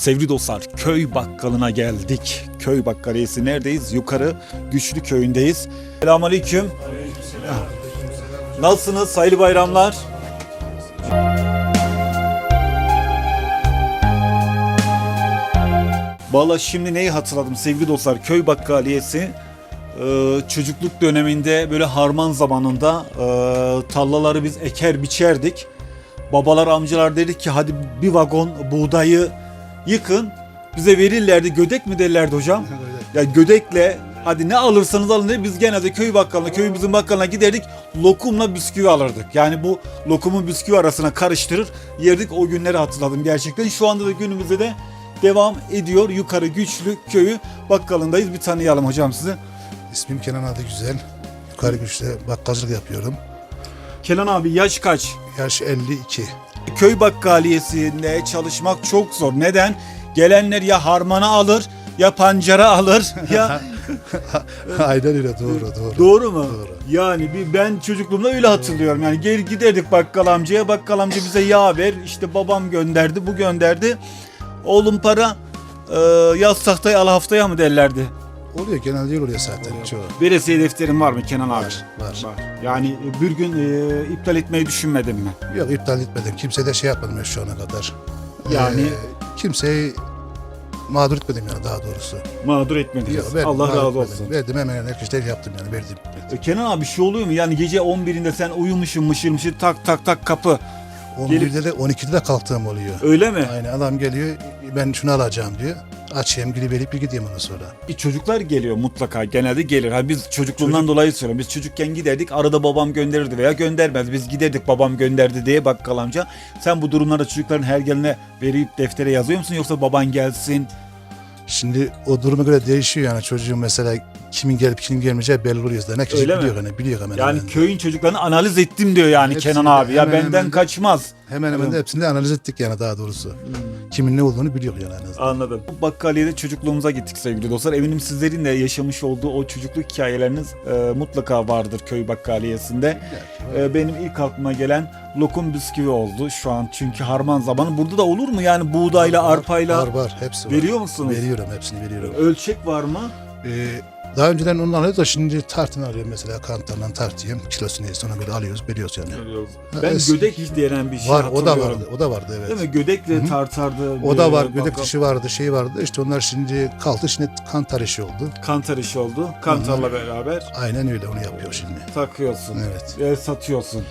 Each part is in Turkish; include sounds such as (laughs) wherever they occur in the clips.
Sevgili dostlar köy bakkalına geldik. Köy bakkaliyesi neredeyiz? Yukarı Güçlü köyündeyiz. Selamünaleyküm. Nasılsınız? Hayırlı bayramlar. Valla şimdi neyi hatırladım sevgili dostlar? Köy bakkaliyesi e, çocukluk döneminde böyle harman zamanında e, tallaları biz eker biçerdik. Babalar amcalar dedik ki hadi bir vagon buğdayı yıkın bize verirlerdi. Gödek mi derlerdi hocam? Ya gödekle hadi ne alırsanız alın diye biz genelde köy bakkalına, köyümüzün bakkalına giderdik. Lokumla bisküvi alırdık. Yani bu lokumu bisküvi arasına karıştırır yerdik. O günleri hatırladım gerçekten. Şu anda da günümüzde de devam ediyor. Yukarı Güçlü köyü bakkalındayız. Bir tanıyalım hocam sizi. İsmim Kenan adı güzel. Yukarı güçte bakkalcılık yapıyorum. Kenan abi yaş kaç? Yaş 52. Köy bakkaliyesinde çalışmak çok zor. Neden? Gelenler ya harmana alır ya pancara alır (laughs) ya (laughs) Aynen öyle doğru doğru. Doğru mu? Doğru. Yani bir ben çocukluğumda öyle hatırlıyorum. Yani gel giderdik bakkal amcaya. Bakkal amca bize yağ ver. İşte babam gönderdi, bu gönderdi. Oğlum para e, yaz tahtaya al haftaya mı derlerdi. Oluyor genelde öyle oluyor zaten çoğu. Veresiye defterin var mı Kenan abi? Var, var. Yani bir gün e, iptal etmeyi düşünmedin mi? Yok iptal etmedim. Kimse de şey yapmadım ben şu ana kadar. Yani- Ee, kimseyi mağdur etmedim yani daha doğrusu. Mağdur etmediniz. Yok, verdim, Allah mağdur razı etmedim. olsun. Verdim hemen hemen herkese yaptım yani verdim. E, Kenan abi bir şey oluyor mu? Yani gece 11'inde sen uyumuşsun mışır mışır tak tak tak kapı. 11'de de 12'de de kalktığım oluyor. Öyle mi? Aynen adam geliyor ben şunu alacağım diyor. Açayım gidip verip bir gideyim ondan sonra. Bir çocuklar geliyor mutlaka genelde gelir. Ha biz çocukluğundan Çocuk- dolayı söylüyorum. Biz çocukken giderdik arada babam gönderirdi veya göndermez. Biz giderdik babam gönderdi diye bakkal amca. Sen bu durumlarda çocukların her geline verip deftere yazıyor musun yoksa baban gelsin? Şimdi o duruma göre değişiyor yani çocuğun mesela kimin gelip kimin gelmeyeceği belli oluyor zaten. Herkes Öyle mi? biliyor hani biliyor hemen Yani hemen. köyün çocuklarını analiz ettim diyor yani Hepsini Kenan abi. Ya hemen benden hemen de- kaçmaz. Hemen hemen de hepsini de analiz ettik yani daha doğrusu. Kimin ne olduğunu biliyor yani en azından. Anladım. Bakkaliyede çocukluğumuza gittik sevgili dostlar. Eminim sizlerin de yaşamış olduğu o çocukluk hikayeleriniz e, mutlaka vardır köy bakkaliyesinde. E, benim ilk aklıma gelen lokum bisküvi oldu şu an çünkü harman zamanı. Burada da olur mu yani buğdayla, arpayla Var var hepsi var. veriyor musunuz? Veriyorum hepsini veriyorum. Ölçek var mı? Ee, daha önceden onu alıyoruz da şimdi tartını alıyorum mesela kantarından tartıyorum. Kilosunu neyse ona böyle alıyoruz veriyoruz yani. Ha, Ben es- gödek denen bir şey var o da hatırlıyorum. vardı o da vardı evet. Değil mi? Gödekle Hı hı. tartardı. O da e, var gödek bakkal- dişi vardı şey vardı işte onlar şimdi kalktı şimdi kantar işi oldu. Kantar işi oldu. Kantarla beraber Aynen öyle onu yapıyor şimdi. takıyorsun. Evet. Ve satıyorsun.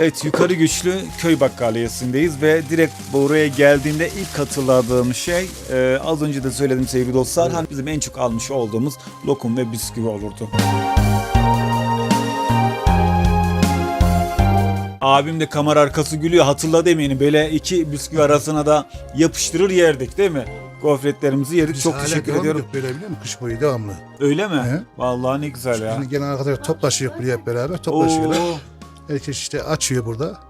Evet yukarı güçlü köy bakkaliyesindeyiz ve direkt buraya geldiğimde ilk hatırladığım şey e, az önce de söyledim sevgili dostlar hani bizim en çok almış olduğumuz lokum ve bisküvi olurdu. Abim de kamera arkası gülüyor hatırladı eminim böyle iki bisküvi arasına da yapıştırır yerdik değil mi? Gofretlerimizi yedik Biz çok teşekkür ediyorum. ediyor Böyle biliyor musun? Kış boyu devamlı. Öyle mi? He. Vallahi ne güzel ya. Şimdi gelen arkadaşlar toplaşıyor buraya hep beraber toplaşıyorlar. Oo, Herkes işte açıyor burada.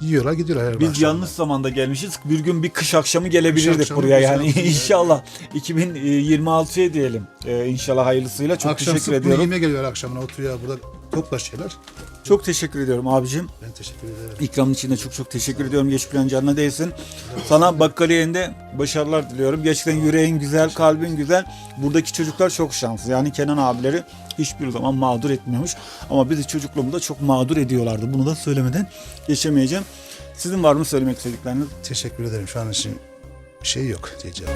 Yiyorlar gidiyorlar her biz akşam. yanlış zamanda gelmişiz. Bir gün bir kış akşamı gelebilirdik akşamı buraya yani (laughs) inşallah 2026'ya diyelim. Ee, inşallah hayırlısıyla çok Akşam teşekkür ediyorum. yemeğe geliyorlar akşamına oturuyor burada toplaşıyorlar. Çok teşekkür ediyorum abicim. Ben teşekkür ederim. İkramın için de çok çok teşekkür ediyorum. Geç plan canına değilsin. Sana bakkaliyende başarılar diliyorum. Gerçekten yüreğin güzel, kalbin güzel. Buradaki çocuklar çok şanslı. Yani Kenan abileri hiçbir zaman mağdur etmiyormuş. Ama bizi çocukluğumuzda çok mağdur ediyorlardı. Bunu da söylemeden geçemeyeceğim. Sizin var mı söylemek istedikleriniz? Teşekkür ederim. Şu an için şey yok diyeceğim.